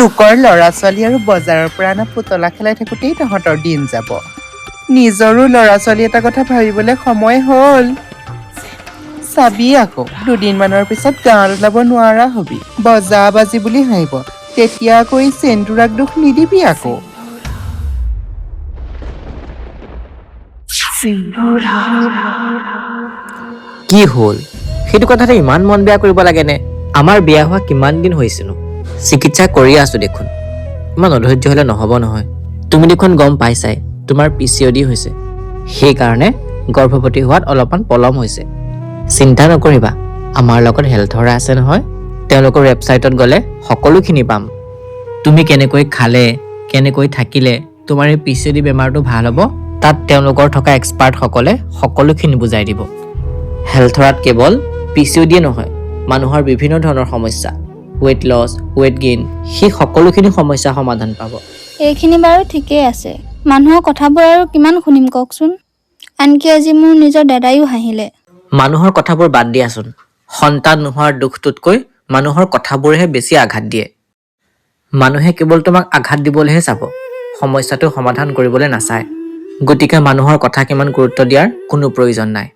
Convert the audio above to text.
লোকৰ ল'ৰা ছোৱালী আৰু বজাৰৰ পৰা অনা পুতলা খেলাই থাকোঁতেই তহঁতৰ দিন যাব। নিজৰো ল'ৰা ছোৱালী এটা কথা ভাবিবলৈ সময় হ'ল। চাবি আকৌ দুদিনমানৰ পিছত গাঁৱত ওলাব নোৱাৰা হবি। বজা বাজি বুলি হাঁহিব। তেতিয়া আকৌ এই চেন্দুৰাক দুখ নিদিবি আকৌ। কি হ'ল? সেইটো কথাতে ইমান মন বেয়া কৰিব লাগেনে আমাৰ বিয়া হোৱা কিমান দিন হৈছেনো? চিকিৎসা কৰি আছো দেখোন। ইমান অধৈৰ্য হ'লে নহ'ব নহয়। তুমি দেখোন গম পাইছাই তোমাৰ পি চি অ' ডি হৈছে। সেইকাৰণে গৰ্ভৱতী হোৱাত অলপমান পলম হৈছে। চিন্তা নকৰিবা আমাৰ লগত হেল্থৰা আছে নহয়। তেওঁলোকৰ ৱেবছাইটত গ'লে সকলোখিনি পাম। তুমি কেনেকৈ খালে কেনেকৈ থাকিলে তোমাৰ এই পি চি ডি বেমাৰটো ভাল হ'ব তাত তেওঁলোকৰ থকা এক্সপাৰ্টসকলে সকলোখিনি বুজাই দিব। হেল্থৰাত কেৱল পি চি অ' ডিয়ে নহয় মানুহৰ বিভিন্ন ধৰণৰ সমস্যা। ৱেইট লছ ৱেইট গেইন সেই সকলোখিনি সমস্যা সমাধান পাব। এইখিনি বাৰু ঠিকেই আছে। মানুহৰ কথাবোৰ আৰু কিমান শুনিম কওকচোন? আনকি আজি মোৰ নিজৰ দাদাইও হাঁহিলে। মানুহৰ কথাবোৰ বাদ দিয়াচোন। সন্তান নোহোৱাৰ দুখটোতকৈ মানুহৰ কথাবোৰেহে বেছি আঘাত দিয়ে। মানুহে কেৱল তোমাক আঘাত দিবলৈহে চাব। সমস্যাটো সমাধান কৰিবলৈ নাচায়। গতিকে মানুহৰ কথা কিমান গুৰুত্ব দিয়াৰ কোনো প্ৰয়োজন নাই।